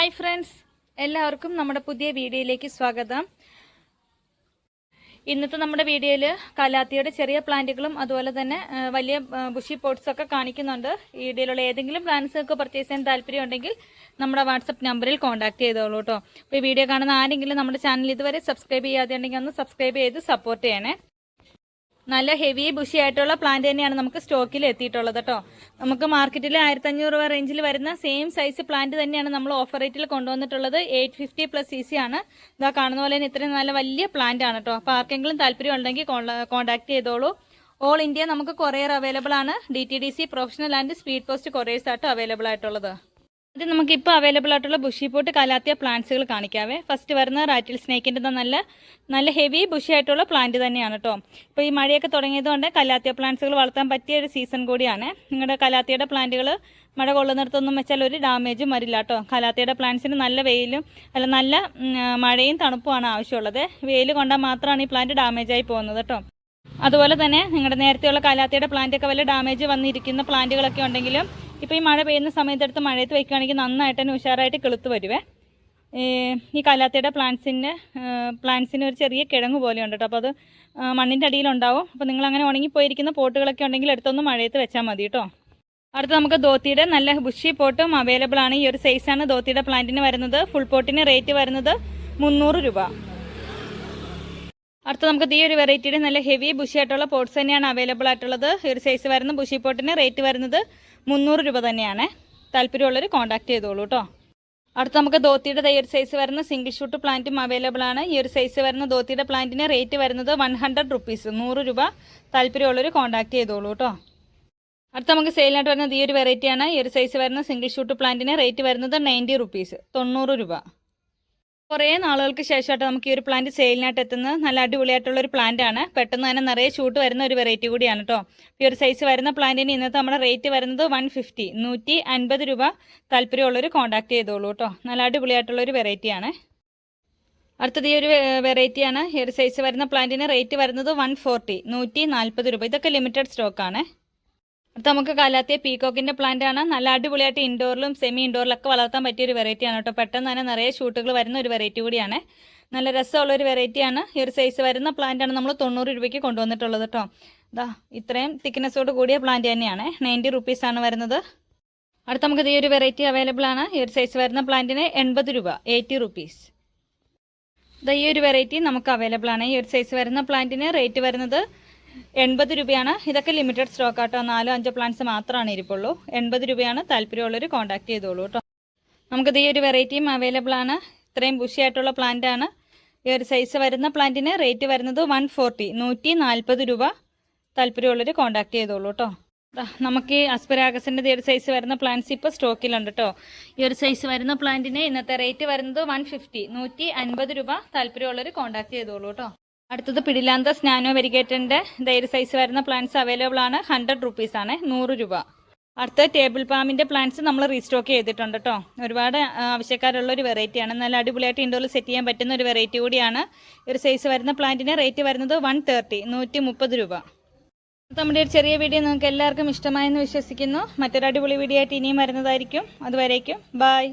Hi friends എല്ലാവർക്കും നമ്മുടെ പുതിയ വീഡിയോയിലേക്ക് സ്വാഗതം. ഇന്നത്തെ നമ്മുടെ വീഡിയോയിൽ കലാത്തിയുടെ ചെറിയ പ്ലാന്റുകളും അതുപോലെ തന്നെ വലിയ ബുഷി പോട്ട്സ് ഒക്കെ കാണിക്കുന്നുണ്ട്. ഈ വീഡിയോയിലുള്ള ഏതെങ്കിലും പ്ലാന്റ്സ് ഒക്കെ പർച്ചേസ് ചെയ്യാൻ താല്പര്യം ഉണ്ടെങ്കിൽ നമ്മുടെ വാട്സപ്പ് നമ്പറിൽ കോൺടാക്ട് ചെയ്തോളൂ കേട്ടോ അപ്പോൾ ഈ വീഡിയോ കാണുന്ന ആരെങ്കിലും നമ്മുടെ ചാനൽ ഇതുവരെ സബ്സ്ക്രൈബ് ചെയ്യാതെ ഉണ്ടെങ്കിൽ ഒന്ന് സബ്സ്ക്രൈബ് ചെയ്ത് സപ്പോർട്ട് ചെയ്യണേ. നല്ല ഹെവി ബുഷി ആയിട്ടുള്ള പ്ലാന്റ് തന്നെയാണ് നമുക്ക് സ്റ്റോക്കിൽ എത്തിയിട്ടുള്ളത് കേട്ടോ നമുക്ക് മാർക്കറ്റിൽ ആയിരത്തഞ്ഞൂറ് രൂപ റേഞ്ചിൽ വരുന്ന സെയിം സൈസ് പ്ലാന്റ് തന്നെയാണ് നമ്മൾ ഓഫർ റേറ്റിൽ കൊണ്ടുവന്നിട്ടുള്ളത്. Eight fifty plus C C ആണ്. ഇതാ കാണുന്ന പോലെ തന്നെ ഇത്രയും നല്ല വലിയ പ്ലാന്റ് ആണ് കേട്ടോ അപ്പോൾ ആർക്കെങ്കിലും താല്പര്യം ഉണ്ടെങ്കിൽ കോൺടാക്ട് ചെയ്തോളൂ. ഓൾ ഇന്ത്യ നമുക്ക് കൊറിയർ അവൈലബിൾ ആണ്. D T D C professional and speed post couriers ആയിട്ട് അവൈലബിൾ ആയിട്ടുള്ളത്. ഇത് നമുക്ക് ഇപ്പോൾ അവൈലബിൾ ആയിട്ടുള്ള ബുഷി പോട്ട് കലാത്തിയ പ്ലാന്റ്സുകൾ കാണിക്കാവേ. ഫസ്റ്റ് വരുന്ന റാറ്റിൽ സ്നേക്കിന്റെ നല്ല നല്ല ഹെവി ബുഷി ആയിട്ടുള്ള പ്ലാന്റ് തന്നെയാണ് കേട്ടോ ഇപ്പോൾ ഈ മഴയൊക്കെ തുടങ്ങിയതുകൊണ്ട് കലാത്തിയ പ്ലാന്റ്സുകൾ വളർത്താൻ പറ്റിയ ഒരു സീസൺ കൂടിയാണ്. നിങ്ങളുടെ കലാത്തിയുടെ പ്ലാന്റുകൾ മഴ കൊള്ളുന്നിടത്തൊന്നും വെച്ചാൽ ഒരു ഡാമേജും വരില്ല കേട്ടോ കലാത്തിയുടെ പ്ലാന്റ്സിന് നല്ല വെയിലും അല്ല നല്ല മഴയും തണുപ്പുമാണ് ആവശ്യമുള്ളത്. വെയിൽ കൊണ്ടാൽ മാത്രമാണ് ഈ പ്ലാന്റ് ഡാമേജായി പോകുന്നത് കേട്ടോ അതുപോലെ തന്നെ നിങ്ങളുടെ നേരത്തെയുള്ള കാലാത്തിയുടെ പ്ലാന്റ് ഒക്കെ വല്ല ഡാമേജ് വന്നിരിക്കുന്ന പ്ലാന്റുകളൊക്കെ ഉണ്ടെങ്കിലും ഇപ്പോൾ ഈ മഴ പെയ്യുന്ന സമയത്തെടുത്ത് മഴയത്ത് വെക്കുകയാണെങ്കിൽ നന്നായിട്ട് തന്നെ ഉഷാറായിട്ട് കിളുത്ത് വരുവേ. ഈ കലാത്തയുടെ പ്ലാന്റ്സിന്റെ പ്ലാന്റ്സിന് ഒരു ചെറിയ കിഴങ്ങ് പോലെ ഉണ്ട് കേട്ടോ. അപ്പോൾ അത് മണ്ണിന്റെ അടിയിലുണ്ടാവും. അപ്പോൾ നിങ്ങൾ അങ്ങനെ ഉണങ്ങിപ്പോയിരിക്കുന്ന പോട്ടുകളൊക്കെ ഉണ്ടെങ്കിൽ എടുത്തൊന്ന് മഴയത്ത് വെച്ചാൽ മതി കേട്ടോ. അടുത്ത് നമുക്ക് ധോത്തിയുടെ നല്ല ബുഷി പോട്ടും അവൈലബിൾ ആണ്. ഈ ഒരു സൈസാണ് ധോത്തിയുടെ പ്ലാന്റിന് വരുന്നത്. ഫുൾ പോട്ടിന് റേറ്റ് വരുന്നത് മുന്നൂറ് രൂപ. അടുത്ത നമുക്ക് ഈ ഒരു വെറൈറ്റിയുടെ നല്ല ഹെവി ബുഷി ആയിട്ടുള്ള പോട്ട്സ് തന്നെയാണ് അവൈലബിൾ ആയിട്ടുള്ളത്. ഈ ഒരു സൈസ് വരുന്ന ബുഷി പോട്ടിന് റേറ്റ് വരുന്നത് മുന്നൂറ് രൂപ തന്നെയാണ്. താല്പര്യമുള്ളവർ കോൺടാക്ട് ചെയ്തോളൂ കേട്ടോ അടുത്ത നമുക്ക് ധോത്തിയുടെ ഈ ഒരു സൈസ് വരുന്ന സിംഗിൾ ഷൂട്ട് പ്ലാന്റും അവൈലബിൾ ആണ്. ഈ ഒരു സൈസ് വരുന്ന ധോത്തിയുടെ പ്ലാന്റിന് റേറ്റ് വരുന്നത് വൺ ഹൺഡ്രഡ് റുപ്പീസ് നൂറ് രൂപ. താല്പര്യമുള്ളവർ കോൺടാക്ട് ചെയ്തോളൂ കേട്ടോ അടുത്ത നമുക്ക് സെയിലായിട്ട് വരുന്നത് ഈ ഒരു വെറൈറ്റിയാണ് ഈ ഒരു സൈസ് വരുന്ന സിംഗിൾ ഷൂട്ട് പ്ലാന്റിന് റേറ്റ് വരുന്നത് നയന്റി റുപ്പീസ് തൊണ്ണൂറ് രൂപ. കുറേ നാളുകൾക്ക് ശേഷമായിട്ട് നമുക്ക് ഈ ഒരു പ്ലാന്റ് സെയിലിനായിട്ട് എത്തുന്നത് നല്ല അടിപൊളിയായിട്ടുള്ള ഒരു പ്ലാന്റ് ആണ്. പെട്ടെന്ന് തന്നെ നിറയെ ഷൂട്ട് വരുന്ന ഒരു വെറൈറ്റി കൂടിയാണ് കേട്ടോ ഈ ഒരു സൈസ് വരുന്ന പ്ലാന്റിന് ഇന്നത്തെ നമ്മുടെ റേറ്റ് വരുന്നത് വൺ ഫിഫ്റ്റി നൂറ്റി അൻപത് രൂപ താല്പര്യമുള്ളവർ കോൺടാക്ട് ചെയ്തോളൂ കേട്ടോ നല്ല അടിപൊളിയായിട്ടുള്ള ഒരു വെറൈറ്റിയാണ് അടുത്തത് ഈ ഒരു വെറൈറ്റിയാണ് ഈ ഒരു സൈസ് വരുന്ന പ്ലാന്റിന് റേറ്റ് വരുന്നത് വൺ ഫോർട്ടി നൂറ്റി നാൽപ്പത് രൂപ. ഇതൊക്കെ ലിമിറ്റഡ് സ്റ്റോക്കാണ് അടുത്ത നമുക്ക് കാലാത്തിയ പീകോക്കിന്റെ പ്ലാന്റ് ആണ്. നല്ല അടിപൊളിയായിട്ട് ഇൻഡോറിലും സെമി ഇൻഡോറിലൊക്കെ വളർത്താൻ പറ്റിയ ഒരു വെറൈറ്റി ആണ് കേട്ടോ. പെട്ടെന്ന് തന്നെ നിറയെ ഷൂട്ടുകൾ വരുന്ന ഒരു വെറൈറ്റി കൂടിയാണ്. നല്ല രസമുള്ള ഒരു വെറൈറ്റി ആണ്. ഈ ഒരു സൈസ് വരുന്ന പ്ലാന്റ് ആണ് നമ്മൾ തൊണ്ണൂറ് രൂപയ്ക്ക് കൊണ്ടുവന്നിട്ടുള്ളത് കേട്ടോ. ഇതാ ഇത്രയും തിക്നെസ്സോട് കൂടിയ പ്ലാന്റ് തന്നെയാണ്. നയന്റി റുപ്പീസ് ആണ് വരുന്നത്. അടുത്ത നമുക്ക് ഈ ഒരു വെറൈറ്റി അവൈലബിൾ ആണ്. ഈ ഒരു സൈസ് വരുന്ന പ്ലാന്റിന് എൺപത് രൂപ എയ്റ്റി റുപ്പീസ് ഇതാ ഈ ഒരു വെറൈറ്റി നമുക്ക് അവൈലബിൾ ആണ്. ഈ ഒരു സൈസ് വരുന്ന പ്ലാന്റിന് റേറ്റ് വരുന്നത് എൺപത് രൂപയാണ്. ഇതൊക്കെ ലിമിറ്റഡ് സ്റ്റോക്ക് ആട്ടോ. നാലോ അഞ്ചോ പ്ലാന്റ്സ് മാത്രമാണ് ഇരിപ്പുള്ളൂ. എൺപത് രൂപയാണ്. താല്പര്യമുള്ളവർ കോൺടാക്ട് ചെയ്തോളൂ കേട്ടോ നമുക്കിത് ഈ ഒരു വെറൈറ്റിയും അവൈലബിൾ ആണ്. ഇത്രയും ബുഷി ആയിട്ടുള്ള പ്ലാന്റ് ആണ്. ഈ ഒരു സൈസ് വരുന്ന പ്ലാന്റിന് റേറ്റ് വരുന്നത് വൺ ഫോർട്ടി നൂറ്റി നാൽപ്പത് രൂപ താല്പര്യമുള്ളവർ കോൺടാക്ട് ചെയ്തോളൂ കേട്ടോ നമുക്ക് അസ്പരാഗസിന്റെ ഈ ഒരു സൈസ് വരുന്ന പ്ലാന്റ്സ് ഇപ്പോൾ സ്റ്റോക്കിലുണ്ട് കേട്ടോ ഈ ഒരു സൈസ് വരുന്ന പ്ലാന്റിന് ഇന്നത്തെ റേറ്റ് വരുന്നത് വൺ ഫിഫ്റ്റി നൂറ്റി അൻപത് രൂപ താല്പര്യമുള്ളവർ കോൺടാക്ട് ചെയ്തോളൂ കേട്ടോ അടുത്തത് പിടിലാന്ത സ്നാനോ വെരിഗേറ്റന്റെ ദൈര് സൈസ് വരുന്ന പ്ലാന്റ്സ് അവൈലബിൾ ആണ്. ഹൺഡ്രഡ് റുപ്പീസ് ആണ്. നൂറ് രൂപ. അടുത്ത ടേബിൾ പാമിന്റെ പ്ലാന്റ്സ് നമ്മൾ റീസ്റ്റോക്ക് ചെയ്തിട്ടുണ്ട് കേട്ടോ ഒരുപാട് ആവശ്യക്കാരുള്ള ഒരു വെറൈറ്റിയാണ് നല്ല അടിപൊളിയായിട്ട് ഇൻഡോറിൽ സെറ്റ് ചെയ്യാൻ പറ്റുന്ന ഒരു വെറൈറ്റി കൂടിയാണ്. ഒരു സൈസ് വരുന്ന പ്ലാന്റിന് റേറ്റ് വരുന്നത് വൺ തേർട്ടി നൂറ്റി മുപ്പത് രൂപ. നമ്മുടെ ഒരു ചെറിയ വീഡിയോ നിങ്ങൾക്ക് എല്ലാവർക്കും ഇഷ്ടമായെന്ന് വിശ്വസിക്കുന്നു. മറ്റൊരു അടിപൊളി വീഡിയോ ആയിട്ട് ഇനിയും വരുന്നതായിരിക്കും. അതുവരേക്കും ബായ്